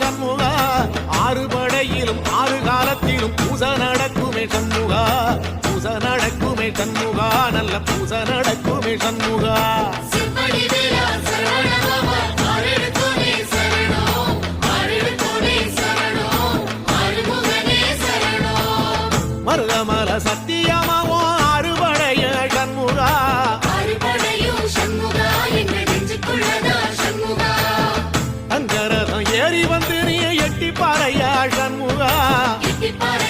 சண்முகா. ஆறு படையிலும் ஆறு காலத்திலும் பூச நடக்குமே சண்முகா. பூச நடக்குமே சண்முகா. நல்ல பூச நடக்குமே சண்முகா. மருதமல சத்தியமாவும் ஆறுபடைய சண்முகா. ஆறுபடையும் சண்முகா. Party.